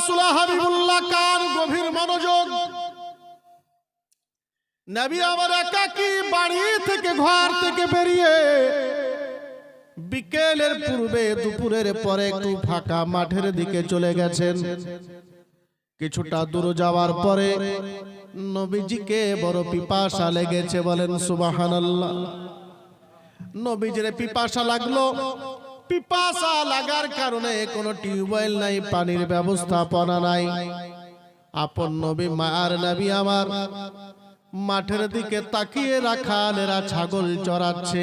রাসূল হাবিবুল্লাহ কান গভীর মনোযোগ? নবী আমার একাকি বাড়ি থেকে ঘর থেকে বেরিয়ে বিকেলের পূর্বে দুপুরের পরে একটু ফাঁকা মাঠের দিকে চলে গেছেন। কিছুটা দূর যাওয়ার পরে নবীজিকে বড় পিপাসা লেগেছে বলেন, সুবহানাল্লাহ। নবীজির পিপাসা লাগল। পিপাসা লাগার কারণে কোনো টিউবওয়েল নাই, পানির ব্যবস্থাপনা নাই। আপন নবী মায়ার নবী আমার মাঠের দিকে তাকিয়ে রাখালেরা ছাগল চড়াচ্ছে।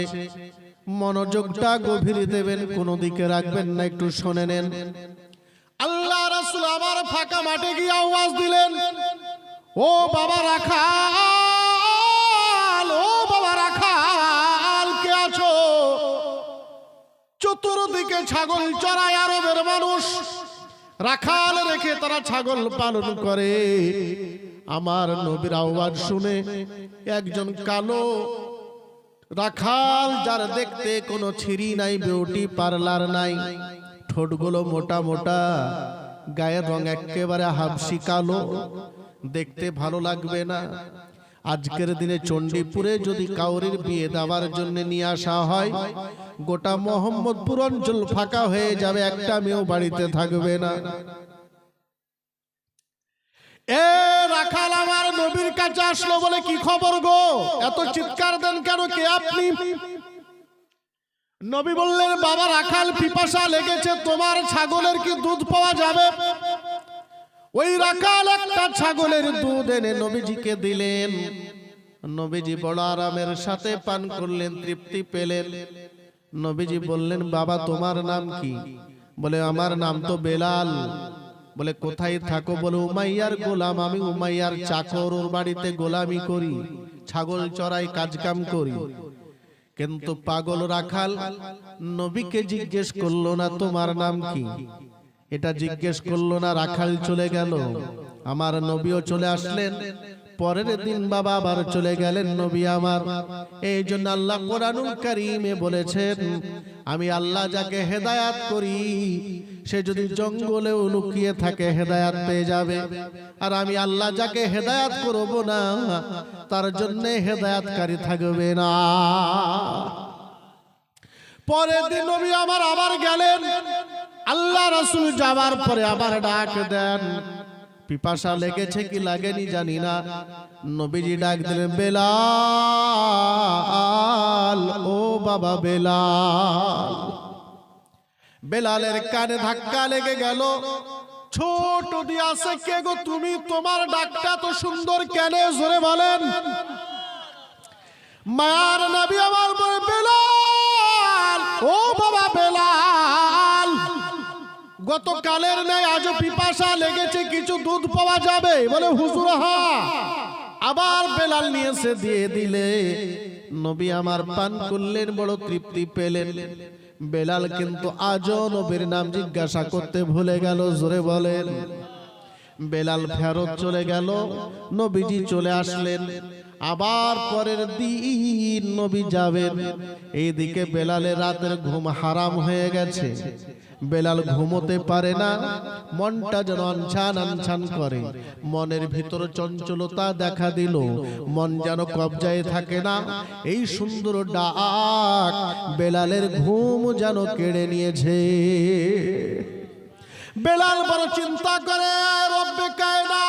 মনোযোগটা গভীর দেবেন, কোনো দিকে রাখবেন না, একটু শুনে নেন। আল্লাহ রাসূল আমার ফাঁকা মাঠে গিয়ে আওয়াজ দিলেন, ও বাবা রাখাল! চতুর্দিকে ছাগল চড়ায় আরবের মানুষ। রাখাল রেখে তারা ছাগল পালন করে। আমার নবীর আওয়াজ শুনে একজন কালো রাখাল, যার দেখতে কোনো ছিরি নাই বিউটি পার্লার নাই, ঠোঁটগুলো মোটা মোটা, গায়ের রং একেবারে হাবসি কালো, দেখতে ভালো লাগবে না। আজকের দিনে চণ্ডীপুরে যদি কাউরির বিয়ে দেওয়ার জন্য নিয়ে আসা হয় গোটা মোহাম্মদপুর অঞ্চল ফাঁকা হয়ে যাবে একটা মেয়েও বাড়িতে থাকবে না। এ রাখাল আমার নবীর কাছে আসলো বলে কি খবর গো? এত চিৎকার দেন কেন কে আপনি? নবী বললেন বাবা রাখাল পিপাসা লেগেছে তোমার ছাগলের কি দুধ পাওয়া যাবে? ওই রাখাল একটা ছাগলের দুধ এনে নবীজিকে দিলেন। নবীজি বড় আরামের সাথে পান করলেন তৃপ্তি পেলেন। নবীজি বললেন বাবা তোমার নাম কি? বলে আমার নাম তো বেলাল। বলে কোথায় থাকো? বলে উমাইয়ার গোলাম আমি উমাইয়ার চাকর ওর বাড়িতে গোলামি করি ছাগল চড়াই কাজ কাম করি। কিন্তু পাগল রাখাল নবীকে জিজ্ঞেস করল না তোমার নাম কি? এটা জিজ্ঞেস করল না রাখাল চলে গেল। আমার নবীও চলে আসলেন। পরের দিন বাবা আবার চলে গেলেন নবী আমার। এই জন্য আল্লাহ কোরআনুল কারিমে বলেছেন আমি আল্লাহ যাকে হেদায়াত করি সে যদি জঙ্গলে লুকিয়ে থাকে হেদায়াত পেয়ে যাবে। আর আমি আল্লাহ যাকে হেদায়াত করব না তার জন্য হেদায়াতকারী থাকবে না। পরের দিন নবী আমার আবার গেলেন। আল্লাহ রাসূল যাওয়ার পরে আবার ডাক দেন। পিপাসা লেগেছে কি লাগেনি জানি না। নবীজি ডাক দিলেন, বেলাল, ও বাবা বেলাল। বেলালের কানে ধাক্কা লেগে গেল। ছোট দিয়াছে, কে গো তুমি? তোমার ডাকটা তো সুন্দর কেন? জোরে বলেন। মায়ার নবী আমার গতকালের নেই আজও পিপাসা লেগেছে কিছু দুধ পাওয়া যাবে। বলে হুজুর হা। আবার বেলাল নিয়ে এসে দিয়ে দিলে। নবী আমার পান করলেন বড় তৃপ্তি পেলেন। বেলাল কিন্তু আজও নবীর নাম জিজ্ঞাসা করতে ভুলে গেল জোরে বলেন। বেলাল ফেরত চলে গেল নবীজি চলে আসলেন। আবার পরের দিন নবী যাবেন। এইদিকে বেলালের রাতের ঘুম হারাম হয়ে গেছে। বেলাল ঘুমোতে পারে না, মনটা যেন আনছান আনছান করে। মনের ভিতর চঞ্চলতা দেখা দিল। মন যেন কবজায় থাকে না। এই সুন্দর ডাক বেলালের ঘুম যেন কেড়ে নিয়েছে। বেলাল বড় চিন্তা করে, রব্বে কায়দা,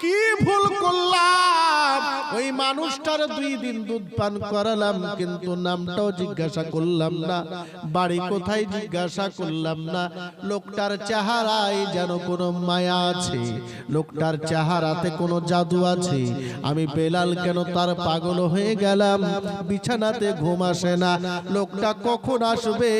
কি ভুল করলাম মানুষটার দুই দিন দুধ পান করালাম, কিন্তু নামটাও জিজ্ঞাসা করলাম না। বাড়ি কোথায় জিজ্ঞাসা করলাম না। লোকটার চেহারায় যেন কোনো মায়া আছে। লোকটার চেহারাতে কোনো জাদু আছে। আমি বেলাল কেন তার পাগল হয়ে গেলাম? বিছানাতে ঘুম আসে না। লোকটা কখন আসবে?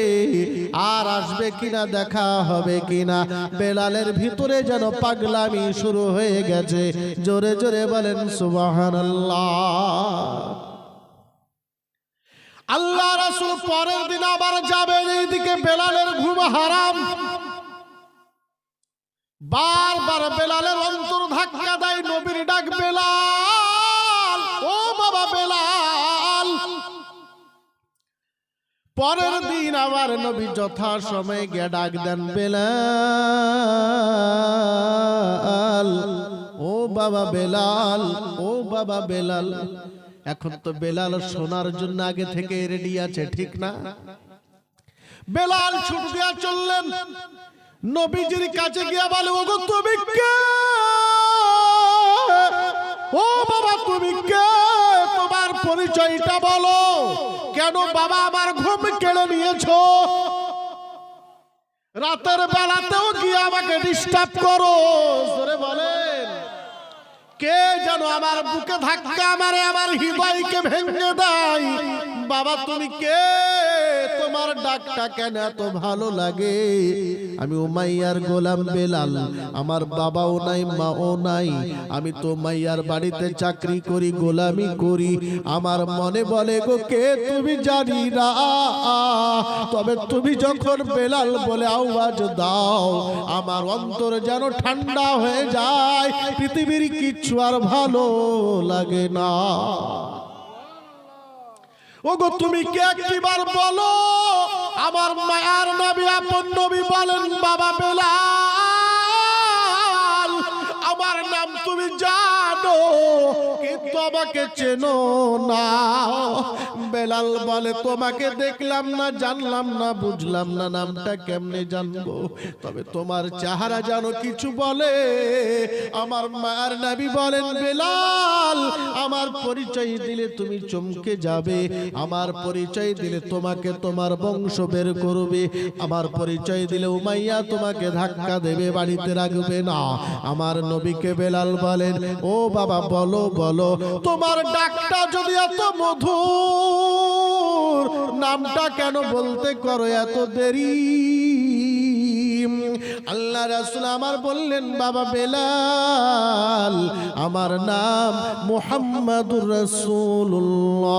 আর আসবে কিনা, দেখা হবে কিনা? বেলালের ভিতরে যেন পাগলামি শুরু হয়ে গেছে। জোরে জোরে বলেন সুবাহান আল্লাহ রাসুল পরের দিন আবার যাবেন এইদিকে বেলালের ঘুম হারাম। বারবার বেলালের অন্তর ধাক্কা দেয়, নবীর ডাক, বেলাল, ও বাবা বেলাল। পরের দিন আবার নবী যথা সময়ে গিয়ে ডাক দেন, বেলাল। ও বাবা বেলাল, ও বাবা বেলাল। এখন তো বেলাল শোনার জন্য আগে থেকে রেডি আছে, ঠিক না? বেলাল ছুট দিয়া চললেন। নবীজির কাছে গিয়া বলে, ওগো, তুমি কে? ও বাবা, তুমি কে? তোমার পরিচয়টা বলো। কেন বাবা আমার ঘুম কেড়ে নিয়েছো? রাতের বেলাতেও গিয়ে আমাকে ডিস্টার্ব করো। বলেন কে যেন আমার বুকে ধাক্কা মারে আমার হৃদয়কে ভেঙে দেয়? বাবা তুমি কে? তোমার ডাকটা কেন এত ভালো লাগে? আমি উমাইয়ার গোলাম বেলাল, আমার বাবাও নাই, মাও নাই। আমি তো মাইয়ার বাড়িতে চাকরি করি, গোলামি করি। আমার মনে বলে, গো, কে তুমি জানি না? তবে তুমি যখন বেলাল বলে আওয়াজ দাও, আমার অন্তর যেন ঠান্ডা হয়ে যায়। পৃথিবীর কিচ্ছু আর ভালো লাগে না। ওগো, তুমি কে একবার বলো? আমার মায়ার নবী, আপন নবী বলেন, বাবা বেলাল। আমার নাম তুমি জানো। কিন্তু আমাকে চেনো না। বেলাল বলে, তোমাকে দেখলাম না, জানলাম না, বুঝলাম না, নামটা কেমনে জানব? তবে তোমার চেহারা জানো, কিছু বলে। আমার মায়ের নাবি বলেন, বেলাল, আমার পরিচয় দিলে তুমি চমকে যাবে। আমার পরিচয় দিলে তোমাকে তোমার বংশ বের করবে। আমার পরিচয় দিলে উমাইয়া তোমাকে ধাক্কা দেবে, বাড়িতে রাখবে না। আমার নবীকে বেলাল বলেন, ও বাবা, বলো বলো তোমার ডাকটা যদি এত মধুর নামটা কেন বলতে করো এত দেরি? আল্লাহ রাসুল আমার বললেন, বাবা বেলাল, আমার নাম মুহাম্মাদুর রাসূলুল্লাহ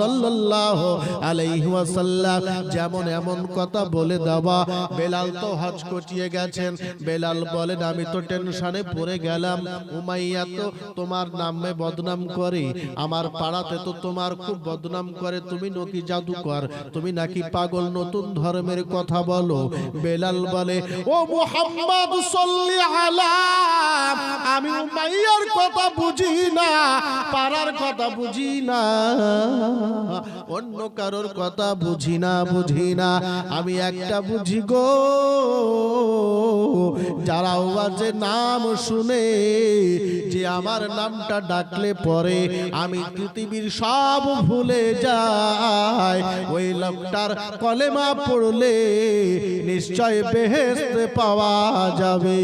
সাল্লাল্লাহু আলাইহি ওয়াসাল্লাম। যেমন এমন কথা বলে দেওয়া বেলাল তো হজ কটিয়ে গেছেন। বেলাল বলেন, আমি তো টেনশনে পড়ে গেলাম। উমাইয়া তো তোমার নামে বদনাম করে, আমার পাড়াতে তো তোমার খুব বদনাম করে। তুমি নাকি জাদুকর, তুমি নাকি পাগল নতুন ধর্মের কথা বলো। বেলাল বলে, ও মুহাম্মদ, সাল্লি আলা আমি উমাইয়ার কথা বুঝি না, পাড়ার কথা বুঝি না, অন্য কারোর কথা বুঝি না বুঝি না। আমি একটা বুঝি গো, যারা ওয়াজে নাম শুনে, যে আমার নামটা ডাকলে পরে আমি পৃথিবীর সব ভুলে যাই। ওই লোকটার কলেমা পড়লে নিশ্চয় বেহেস্তে পাওয়া যাবে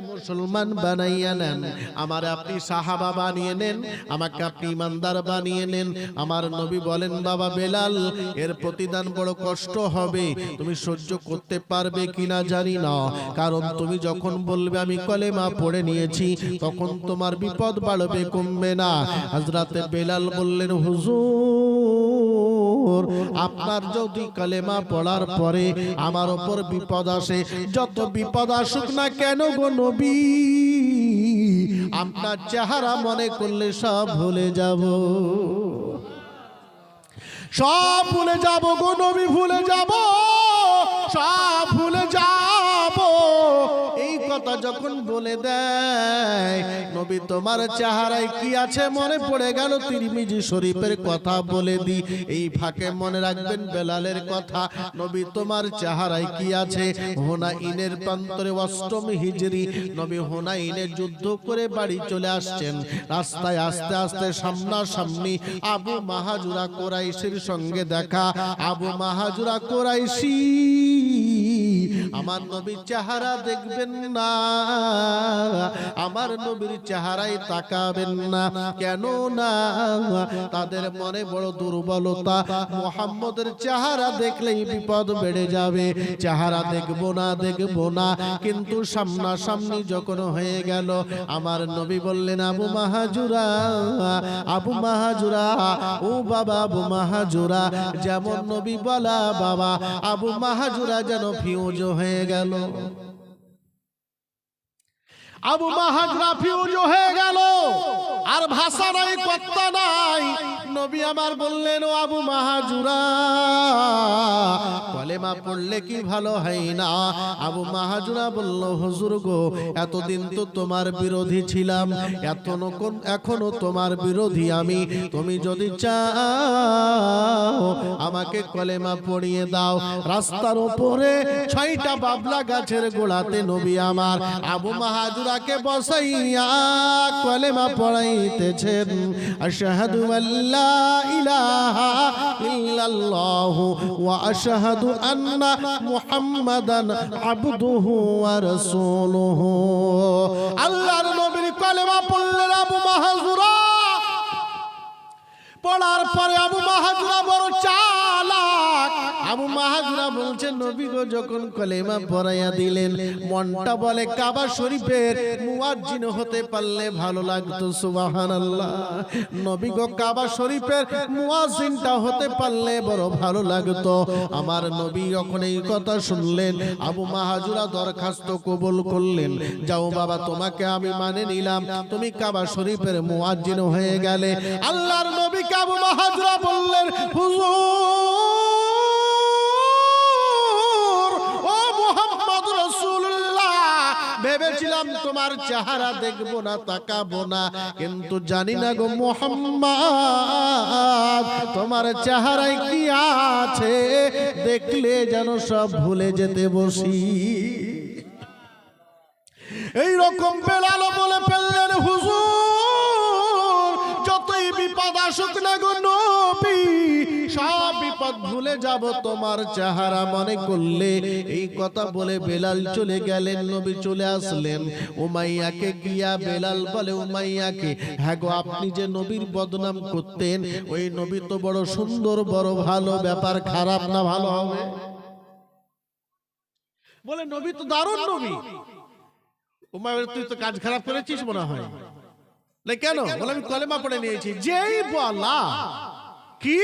মুসলমান বানাইয়া নেন। আমার আপনি সাহাবা বানিয়ে নেন, আমাকে আপনি ইমানদার বানিয়ে নেন। আমার নবী বলেন, বাবা বেলাল, এর প্রতিদান বড় কষ্ট হবে। তুমি সহ্য করতে পারবে কিনা জানি না। কারণ তুমি যখন বলবে, আমি কলেমা পড়ে নিয়েছি, তখন তোমার বিপদ বাড়বে, কমবে না। হযরতে বেলাল বললেন, হুজুর আপনার যদি কালেমা পড়ার পরে আমার ওপর বিপদ আসে যত বিপদ আসুক না কেন গো নবী? আপনার চেহারা মনে করলে সব ভুলে যাব। সব ভুলে যাব গো নবী ভুলে যাব। সব কথা যখন বলে দেয়, নবী, তোমার চেহারায় কি আছে মনে পড়ে গেল? তিরমিজি শরীফের কথা বলে দি। এই ফাঁকে মনে রাখবেন বেলালের কথা, নবী, তোমার চেহারায় কি আছে? হোনা ইনের প্রান্তরে অষ্টম হিজরি। নবী হোনা ইনের যুদ্ধ করে বাড়ি চলে আসছেন। রাস্তায় আস্তে আস্তে সামনাসামনি আবু মাহাজুরা কোরাইশের সঙ্গে দেখা। আবু মাহাজুরা কোরাইশি, আমার নবীর চেহারা দেখবেন না। আমার নবীর চেহারায় তাকাবেন না। কেন না তাদের মনে বড় দুর্বলতা, মোহাম্মদের চেহারা দেখলেই বিপদ বেড়ে যাবে। চেহারা দেখব না দেখব না। কিন্তু সামনাসামনি যখন হয়ে গেল, আমার নবী বললেন, আবু মাহাজুরা আবু মাহাজুরা, ও বাবা, আবু মাহাজুরা, যেমন নবী বলা বাবা, আবু মাহাজুরা যেন ফিউজ হয়ে গেল। আবু মাহাজরা ফিউজ হয়ে গেল। আর ভাষা নাই কর্তা নাই। নবী আমার বললেন, ও আবু মাহাজুরা, কলেমা পড়লে কি ভালো হয় না? আবু মাহাজুরা বলল, হুজুর গো, এতদিন তো তোমার বিরোধী ছিলাম। কোন- এখনও তোমার বিরোধী আমি। তুমি যদি চাও, আমাকে কলেমা পড়িয়ে দাও। রাস্তার উপরে ছয়টা বাবলা গাছের গোড়াতে নবী আমার। আবু মাহাজুরাকে বসাইয়া কলেমা পড়াইতেছেন। আশহাদু আল্লা ইলাহা ইল্লাল্লাহ ওয়া আশহাদু আন্না মুহাম্মাদান আবদুহু ওয়া রাসূলুহু। আল্লাহর নবীর কলেমা পড়লেন আবু মাহাজুরা। পড়ার পরে আবু মাহাজুরা বড় চালাক। আবু মাহাজুরা বলছেন নবী যখন কলেমা পড়াইয়া দিলেন, মনটা বলে কাবা শরীফের মুয়াজ্জিন হতে পারলে ভালো লাগতো, সুবহানাল্লাহ। নবী গো, কাবা শরীফের মুয়াজ্জিনটা হতে পারলে বড় ভালো লাগতো। আমার নবী যখন এই কথা শুনলেন, আবু মাহাজুরা দরখাস্ত কবুল করলেন। যাও বাবা, তোমাকে আমি মানে নিলাম। তুমি কাবা শরীফের মুয়াজ্জিন হয়ে গেলে। আল্লাহর নবী আবু মাহাজুরা বললেন, হুজুর, ও মোহাম্মদ রাসূলুল্লাহ, ভেবেছিলাম তোমার চেহারা দেখব না, তাকাবো না, কিন্তু জানি না গো মোহাম্মদ, তোমার চেহারায় কি আছে, দেখলে যেন সব ভুলে যেতে বসি। এই রকম বেলালো বলে ফেললেন, হুজুর বিপদ না গো নবী, সব বিপদ ভুলে যাব তোমার চেহারা মনে করলে। এই কথা বলে বেলাল চলে গেলেন, নবী চলে আসলেন। উমাইয়াকে গিয়া বেলাল বলে, উমাইয়াকে হ্যাঁ গো, আপনি যে নবীর বদনাম করতেন, ওই নবী তো বড় সুন্দর, বড় ভালো, ব্যাপার খারাপ না ভালো হবে? বলে, নবী তো দারুণ নবী। উমায়ের তুই তো কাজ খারাপ করেছিস মনে হয়। না কেন? বলে আমি কলেমা পড়ে নিয়েছি। যেই বলা। কি?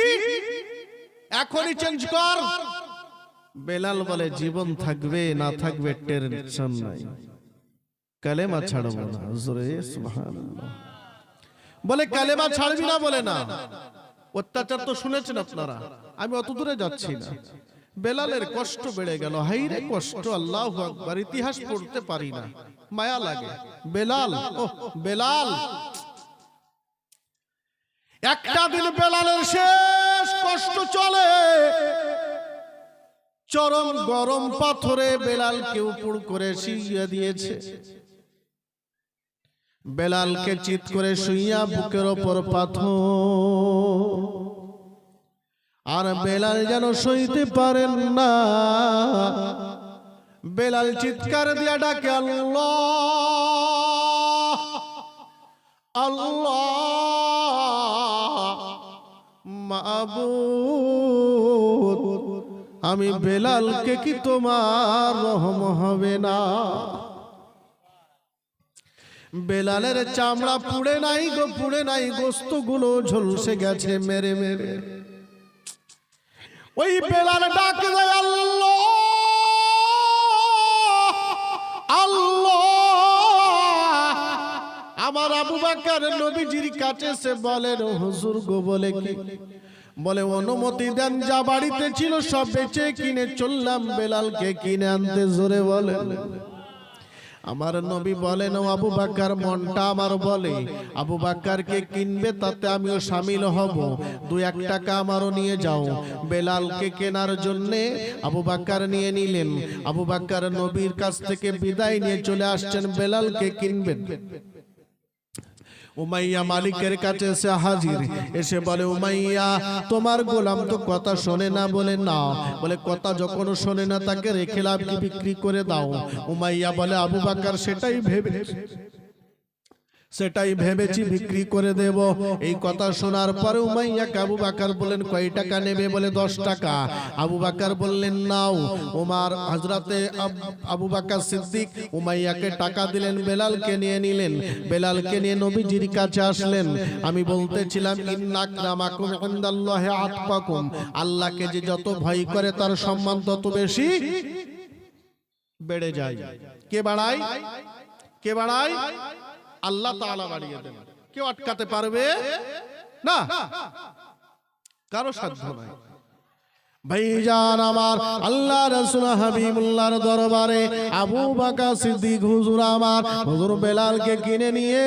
এখনই চেঞ্জ কর। বেলাল বলে জীবন থাকবে না থাকবে টেনশন নাই। কালেমা ছাড়বো না। হুজুরে সুবহানাল্লাহ। বলে কালেমা ছাড়বি না বলে না। অত্যাচার তো শুনেছেন আপনারা। আমি অত দূরে যাচ্ছি না। বেলালের কষ্ট বেড়ে গেল। হাইরে কষ্ট আল্লাহ আকবার। ইতিহাস পড়তে পারি না। মায়া লাগে। বেলাল ও বেলাল। একটা দিন বেলালের শেষ কষ্ট চলে। চরম গরম পাথরে বেলালকে উপর করে শুইয়ে দিয়েছে। বেলালকে চিত করে শুইয়া বুকের ওপর পাথর। আর বেলাল যেন সইতে পারেন না। বেলাল চিৎকার দিয়া ডাকে, আল্লাহ! আল্লাহ! মাবুদ, আমি বেলালকে কি তোমার রহম হবে না? বেলালের চামড়া পুড়ে নাই গো, পুড়ে নাই গোস্তগুলো ঝলসে গেছে মেরে মেরে। ওই বেলাল ডাক আল্লাহ। আমার আবু বাকার নবীজির কাছে সে বলেন হুজুর গো, বলে কি? বলে, অনুমতি দেন, যা বাড়িতে ছিল সব বেচে কিনে চললাম, বেলালকে কিনে আনতে জোরে বলেন আমার নবী বলেন আবু বাক্কার, মনটা আমার বলে, আবু বাক্কারকে কিনবে, তাতে আমিও সামিল হব। দু এক টাকা আমারও নিয়ে যাও। বেলালকে কেনার জন্যে আবু বাক্কার নিয়ে নিলেন। আবু বাক্কার নবীর কাছ থেকে বিদায় নিয়ে চলে আসছেন, বেলালকে কিনবেন। উমাইয়া মালিকের কাছে এসে হাজির। এসে বলে উমাইয়া তোমার গোলাম তো কথা শোনে না বলে না। বলে কথা যখন শোনে না তাকে রেখে লাভ কি বিক্রি করে দাও? উমাইয়া বলে আবু বাকার সেটাই ভেবে সেটাই ভেবেছি বিক্রি করে দেব। এই কথা শোনার পরে উমাইয়া আবু বাকার বললেন, কয় টাকা নেবে? বলে, দশ টাকা। আবু বাকার বললেন, নাও। উমার হজরতে আবু বাকার সিদ্দিক উমাইয়াকে টাকা দিলেন, বেলালকে নিয়ে নিলেন। বেলালকে নিয়ে নবীজির কাছে আসলেন। আমি বলতেছিলাম ইন্নাকরামাকুম ইনদাল্লাহি আতকাকুম আল্লাহকে যে যত ভয় করে তার সম্মান তত বেশি বেড়ে যায়। কে বাড়ায়? কে বাড়ায়? আল্লাহ তাআলা বাড়িয়ে দেন কেউ আটকাতে পারবে? না। কারও সাধ্য নাই। ভাইজান আমার আল্লাহ রসুল হাবিবুল্লাহর দরবারে আবু বাকা সিদ্দিক হুজুর আমার হুজুর বেলালকে কিনে নিয়ে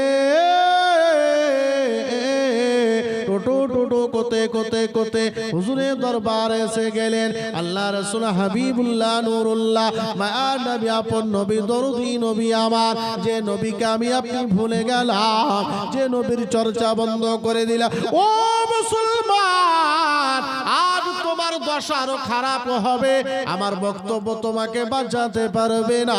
কোতে কোতে কোতে হুজুরের দরবার এসে গেলেন। আল্লাহ রসুল হাবিবুল্লাহ নুরুল্লাহ মায়ার নবী আপন নবী, দরুদি নবী আমার, যে নবীকে আমি আপনি ভুলে গেলাম, যে নবীর চর্চা বন্ধ করে দিলাম। ও মুসলমান আজ তোমার দশা আরও খারাপ হবে। আমার বক্তব্য তোমাকে বাঁচাতে পারবে না।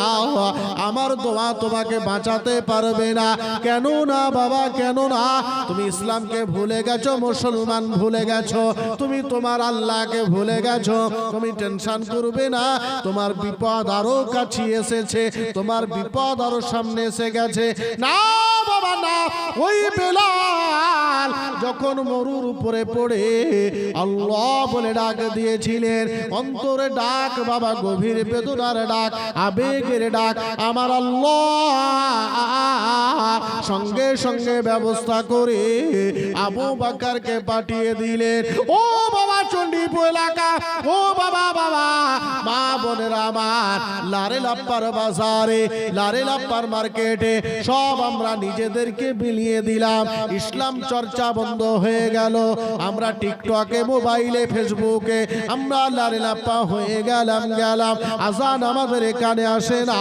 আমার দোয়া তোমাকে বাঁচাতে পারবে না। কেন না বাবা, কেন না? তুমি ইসলামকে ভুলে গেছো, মুসলমান ভুলে গেছো। তুমি তোমার আল্লাহকে ভুলে গেছো। তুমি টেনশন করবে না। তোমার বিপদ আরও কাছে এসেছে। তোমার বিপদ আরও সামনে এসে গেছে। না বাবা, না। ওই বেলাল যখন মরুর উপরে পড়ে, আল্লাহ বলে ডাক দিয়েছিলেন। অন্তরে ডাক, বাবা, গভীর বেদনার ডাক, আবেগের ডাক। আমার আল্লাহ সঙ্গে সঙ্গে ব্যবস্থা করে আবু বাকারকে পাঠিয়ে দিলেন। ও বাবা, চণ্ডীপুর এলাকা, ও বাবা বাবা, মা বোনের আমার, লারে লাপ্পার বাজারে, লারে লাপ্পার মার্কেটে, সব আমরা নিজেদেরকে বিলিয়ে দিলাম। ইসলাম চর্চা বন্ধ হয়ে গেল। আমরা টিকটকে, মোবাইলে, ফেসবুকে আমরা লারে লাপ্পা হয়ে গেলাম গেলাম। আজান আমাদের এখানে আসে না।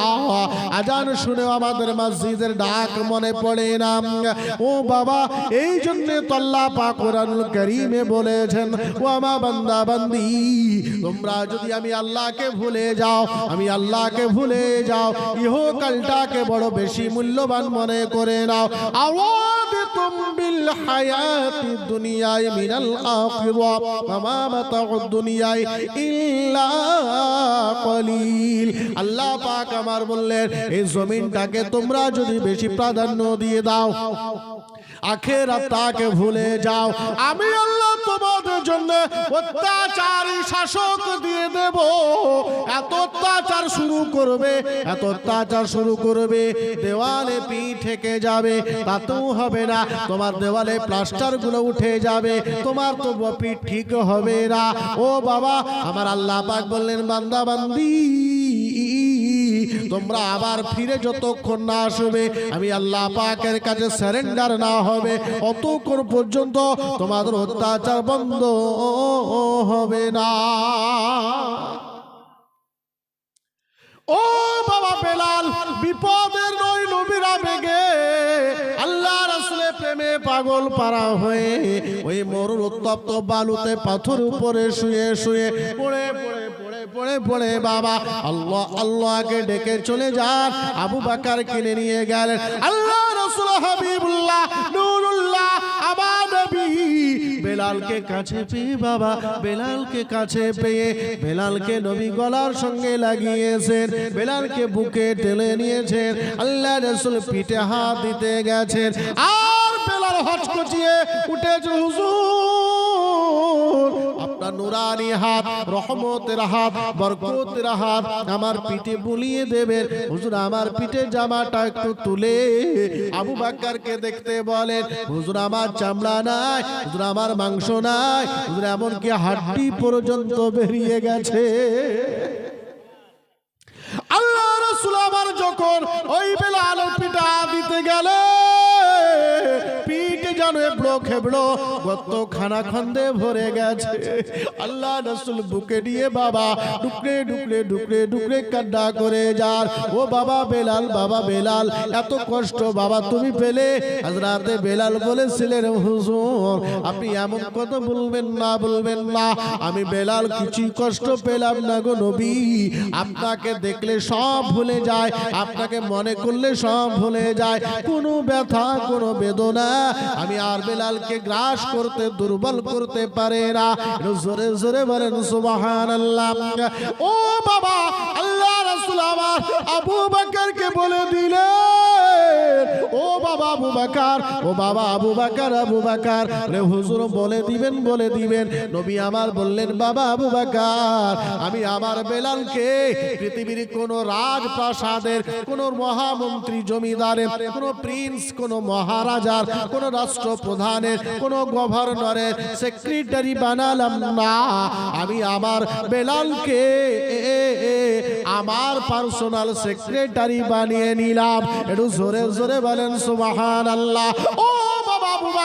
আজান শুনে আমাদের মসজিদের ডাক মনে পড়ে না। ও বাবা, এই জন্য তল্লা পা কোরআনুল করিমে বলেছেন ও আমা বান্দা বান্দি তোমরা যদি আমি আল্লাহকে ভুলে যাও, আমি আল্লাহকে ভুলে যাও, ইহকালটাকে বড় বেশি মূল্যবান মনে করে নাও। আওয়াদিতুম বিল হায়াতি দুনিয়ায় মিনাল আখিরা, ওয়া মাতাউদ দুনিয়ায় ইল্লা আল্লাহ পাক আমার বললেন, এই জমিনটাকে তোমরা যদি বেশি প্রাধান্য দিয়ে দাও, আখেরাত তাকে ভুলে যাও। আমি আল্লাহ তোমাদের অত্যাচারী শাসক দিয়ে দেব। এত অত্যাচার শুরু করবে, এত অত্যাচার শুরু করবে, দেওয়ালে পিঠ থেকে যাবে তাতেও হবে না। তোমার দেওয়ালে প্লাস্টারগুলো উঠে যাবে, তোমার তো পিঠ ঠিক হবে না। ও বাবা, আমার আল্লাহ পাক বললেন, বান্দা বান্দি। তোমরা আবার ফিরে যতক্ষণ না আসবে, আমি আল্লাহ পাকের কাছে সারেন্ডার না হবে, অতক্ষণ পর্যন্ত তোমাদের অত্যাচার বন্ধ হবে না। ও বাবা বেলাল বিপদের নয় নবীরা বেগে, আল্লাহ রাসূলে প্রেমে পাগল পারা হয়ে, ওই মরুর উত্তপ্ত বালুতে পাথর উপরে শুয়ে শুয়ে পড়ে পড়ে পড়ে পড়ে, বাবা। আল্লাহ, আল্লাহকে ডেকে চলে যান। আবু বাকার কিনে নিয়ে গেলেন। আল্লাহ রাসূল হাবিবুল্লাহ, নূরুল্লাহ আমার নবী বেলালকে কাছে পেয়ে, বাবা, বেলালকে কাছে পেয়ে বেলালকে নবী গলার সঙ্গে লাগিয়েছেন। বেলালকে বুকে টেলে নিয়েছেন। আল্লাহ রসুল পিঠে হাত দিতে গেছেন। আর বেলাল হচকচিয়ে উঠেছে, হুজুর। আপনার নুরানি হাত, রহমতের হাত, বরকতের হাত আমার পিঠে বুলিয়ে দেবেন। হুজুর, আমার পিঠে জামাটা একটু তুলে আবু বাক্কারকে দেখতে বলেন, হুজুর, আমার চামড়া নাই, হুজুর, আমার মাংস নাই, হুজুর, এমনকি হাড্ডি পর্যন্ত বেরিয়ে গেছে। এবড়ো খেবড়ো গত খানা খন্দে ভরে গেছে। আল্লাহ রসুল বুকে দিয়ে বাবা ডুকরে ডুকরে ডুকরে ডুকরে কান্না করে যার। ও বাবা বেলাল বাবা বেলাল, এত কষ্ট বাবা তুমি পেলে? হাজরাতে বেলাল বলেছিলেন, হুজুর, আপনি এমন কথা বলবেন না বলবেন না। আমি বেলাল কিছুই কষ্ট পেলাম না গো নবী। আপনাকে দেখলে সব ভুলে যায়, আপনাকে মনে করলে সব ভুলে যায়। কোনো ব্যথা, কোনো বেদনা। আমি আর বেলালকে গ্রাস করতে, দুর্বল করতে পারে না। জোরে জোরে বলেন, সুবহানাল্লাহ। ও বাবা, আল্লাহ রাসূল আমার আবু বকরকে বলে আবু বাকার ও বাবা আবু বাকার আবু বাকার রে হুজুর, বলে দিবেন বলে দিবেন। নবী আমার বললেন, বাবা আবু বাকার আমি আমার বেলালকে পৃথিবীর কোন রাজপ্রাসাদের, কোন মহামন্ত্রী জমিদারের, কোন প্রিন্স, কোন মহারাজার, কোন রাষ্ট্রপ্রধানের, কোন গভর্নরের সেক্রেটারি বানালাম না। আমি আমার বেলালকে আমার পার্সোনাল সেক্রেটারি বানিয়ে নিলাম। একটু জোরে জোরে বলেন সুবাহান আল্লাহ। ও বাবা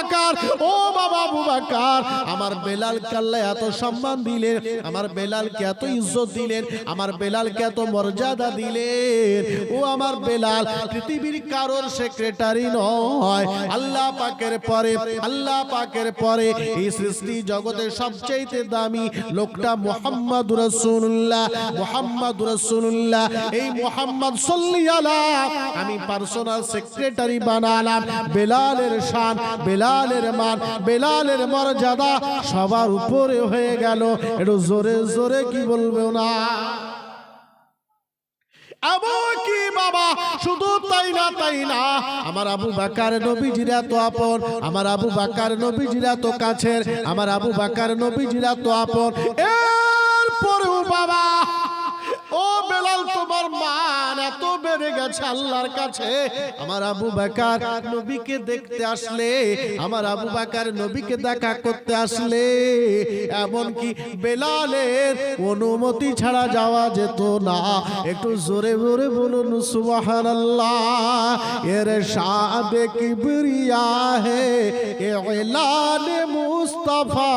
ও বাবা আমার বেলাল এত সম্মান দিলেন, আমার বেলালকে এত ইজ্জত দিলেন, আমার বেলালকে এত মর্যাদা দিলেন। ও আমার বেলাল, পৃথিবীর কারোর সেক্রেটারি নয়। আল্লাহ পাকের পরে, আল্লাহ পাকের পরে এই সৃষ্টি জগতের সবচেয়ে দামি লোকটা মোহাম্মদ রসুল্লাহ মোহাম্মদ রসুল্লাহ এই মোহাম্মদ সল্লিয়ালা আমি পার্সোনাল সেক্রেটারি বানালাম, বেলালের শান বেলালের মান, বেলালের মর্যাদা সবার উপরে হয়ে গেল। একটু জোরে জোরে কি বলব না? আমার আবু বাকার নবীজিরা তো তো কাছের, আমার আবু বাকার নবীজিরা তো আপন। এরপরেও বাবা, ও বেলাল তোমার মান এত বেড়ে গেছে আল্লাহর কাছে। আমার আবু বাকার নবীকে দেখতে আসলে, আমার আবু বাকার নবীকে দেখা করতে আসলে। এমনকি বেলালের অনুমতি ছাড়া যাওয়া যেত না। একটু জোরে জোরে বলুন সুবাহান আল্লাহ এর সাদে কিবরিয়া হে এলান মুস্তাফা।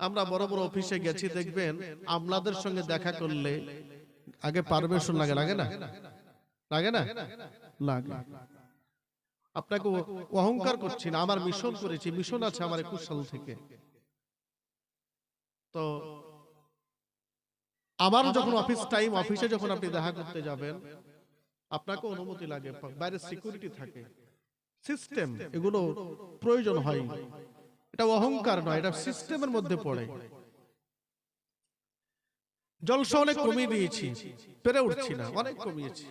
আমরা বড় বড় অফিসে গেছি, দেখবেন আমলাদের সঙ্গে দেখা করলে আগে পারমিশন লাগে লাগে না? লাগে না? লাগে। আপনাকে অহংকার করছি না, আমার মিশন করেছি মিশন আছে আমার একুশ সাল থেকে। তো আমার যখন অফিস টাইম অফিসে যখন আপনি দেখা করতে যাবেন, আপনাকে অনুমতি লাগে, বাইরে সিকিউরিটি থাকে। সিস্টেম এগুলো প্রয়োজন হয়। এটা অহংকার নয়, এটা সিস্টেমের মধ্যে পড়ে। জলসা অনেক কমিয়ে দিয়েছি, পেরে উঠছি না, অনেক কমিয়েছি।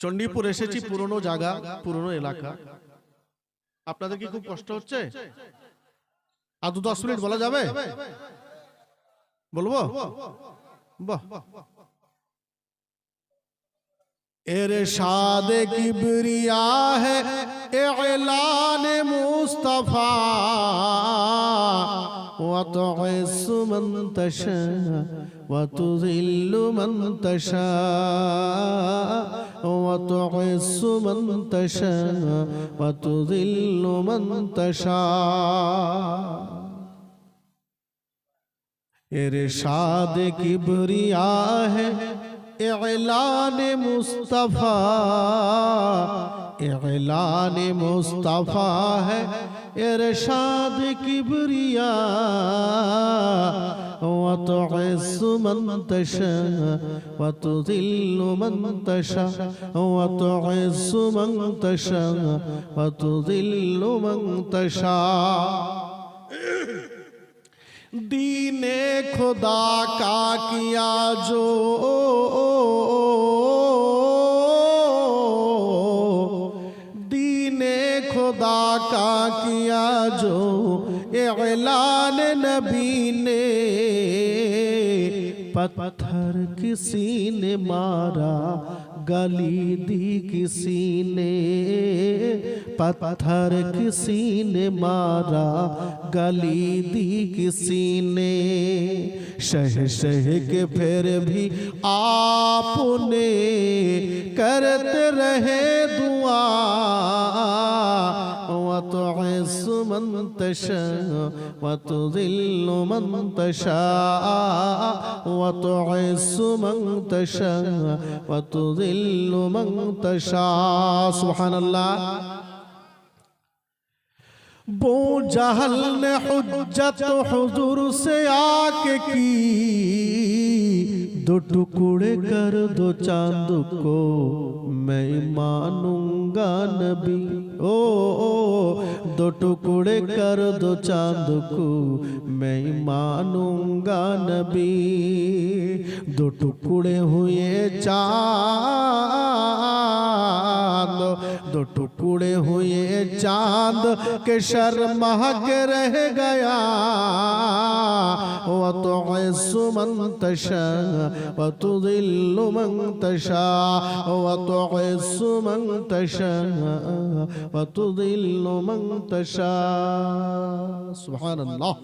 চণ্ডীপুর এসেছি পুরনো জায়গা, পুরনো এলাকা। আপনাদের কি খুব কষ্ট হচ্ছে? আর দু দশ মিনিট বলা যাবে? বলব? বাহ। इरशाद किबरिया है एलान मुस्तफ़ा وتعز من تشاء وتذل من تشاء وتعز من تشاء وتذل من تشاء ارشاد کبریا ہے اعلان مصطفیٰ اعلان مصطفیٰ ہے ارشاد کبریا وتعز من تشاء وتذل من تشاء وتعز من تشاء وتذل من تشاء दीने खुदा का किया जो दीने खुदा का किया जो ऐलान नबी ने पत्थर किसी ने मारा गली दी किसी ने पत्थर किसी ने मारा गली दी किसी ने शह शह के फिर भी आपने करते रहे दुआ وتعز من تشاء وتذل من تشاء وتعز من تشاء وتذل من تشاء سبحان الله بو جہل نے حجت حضور سے آ کے کی۔ दो टुकड़े कर दो चाँद को मैं मानूँगा नबी। ओ, ओ दो टुकड़े कर दो चाँद को मैं मानूँगा नबी। दो टुकड़े हुए चाँद दो टुकड़े हुए चाँद के शर महक रह गया। वो तो सुमंत शाह وتضل من تشاء وتعز من تشاء وتضل من تشاء. سبحان الله.